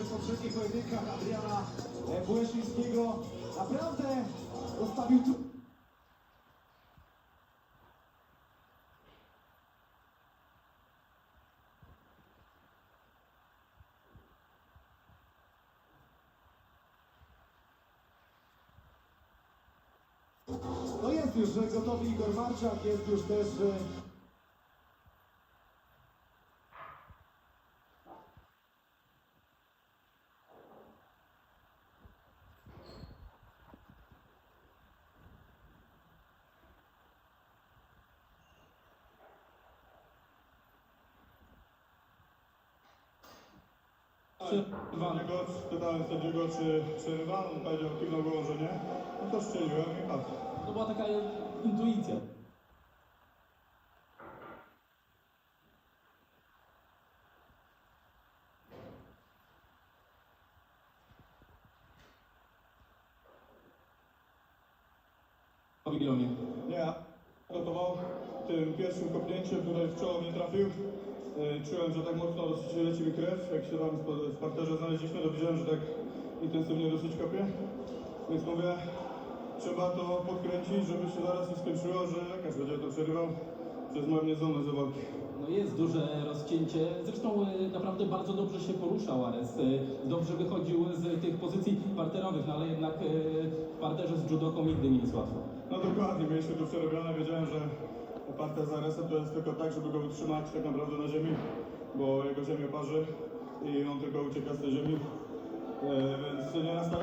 w poprzednich pojedynkach Adriana e, Błęszyńskiego naprawdę postawił tu... No jest już e, gotowy Igor Marczak, jest już też... Przerwanego, spytałem sędziego, czy przerywam, on powiedział, kiwnął głową, że nie. No to strzeliłem i patrz. To była taka intuicja. O Wigilonie. Nie, gotował tym pierwszym kopnięciem, które w czoło mnie trafił. Yy, Czułem, że tak mocno dosyć leci mi krew. Jak się tam w parterze znaleźliśmy, to widziałem, że tak intensywnie dosyć kopie. Więc mówię, trzeba to podkręcić, żeby się zaraz nie skończyło, że lekarz będzie to przerywał przez moją niezdolność do walki. No jest duże rozcięcie. Zresztą e, naprawdę bardzo dobrze się poruszał Ares. E, Dobrze wychodził z tych pozycji parterowych, no ale jednak w parterze z judoką nigdy nie jest łatwo. No dokładnie, mieliśmy tu przerobione, wiedziałem, że parte z Aresem to jest tylko tak, żeby go utrzymać tak naprawdę na ziemi, bo jego ziemię parzy i on tylko ucieka z tej ziemi, e, więc nie nastawiam